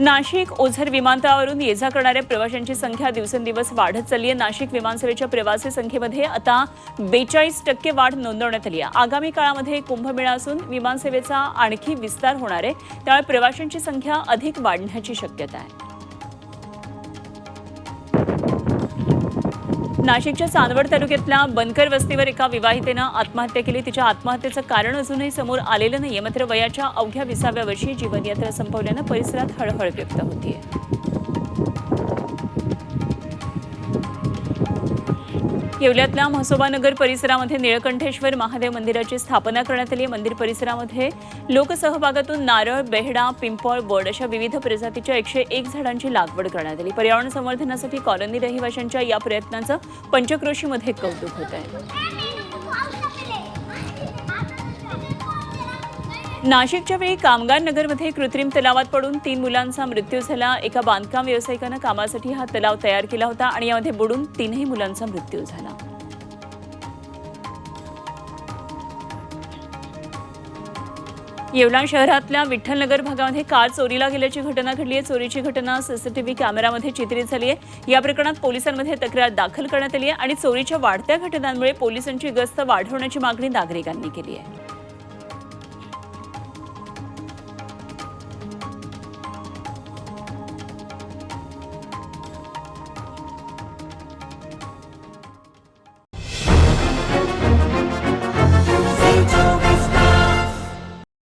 नाशिक ओझर विमानतळावरून ये जा करणाऱ्या प्रवाशांची संख्या दिवसेंदिवस वाढत चालली आहे. नाशिक विमानसेवेच्या प्रवासी संख्येमध्ये आता बेचाळीस टक्के वाढ नोंदवण्यात आली आहे. आगामी काळामध्ये कुंभमेळा असून विमानसेवेचा आणखी विस्तार होणार आहे. त्यामुळे प्रवाशांची संख्या अधिक वाढण्याची शक्यता आहे. नाशिकच्या चांदवड तालुक्यातल्या बनकर वस्तीवर एका विवाहितेनं आत्महत्या केली. तिच्या आत्महत्येचं कारण अजूनही समोर आलेलं नाहीये. मात्र वयाच्या अवघ्या विसाव्या वर्षी जीवनयात्रा संपवल्यानं परिसरात हळहळ व्यक्त होतीये. येवल्यातल्या म्हसोबानगर परिसरामध्ये निळकंठेश्वर महादेव मंदिराची स्थापना करण्यात आली. मंदिर परिसरामध्ये लोकसहभागातून नारळ बेहडा पिंपळ वड अशा विविध प्रजातीच्या एकशे एक झाडांची लागवड करण्यात आली. पर्यावरण संवर्धनासाठी कॉलनी रहिवाशांच्या या प्रयत्नांचं पंचक्रोशीमध्ये कौतुक होत आहे. नाशिकच्या वेळी कामगार नगरमध्ये कृत्रिम तलावात पडून तीन मुलांचा मृत्यू झाला. एका बांधकाम व्यावसायिकानं कामासाठी हा तलाव तयार केला होता आणि यामध्ये बुडून तीनही मुलांचा मृत्यू झाला. येवला शहरातल्या विठ्ठलनगर भागामध्ये कार चोरीला गेल्याची घटना घडली आहे. चोरीची घटना सीसीटीव्ही कॅमेरामध्ये चित्रित झाली आहे. या प्रकरणात पोलिसांमध्ये तक्रार दाखल करण्यात आली आहे आणि चोरीच्या वाढत्या घटनांमुळे पोलिसांची गस्त वाढवण्याची मागणी नागरिकांनी केली आहे.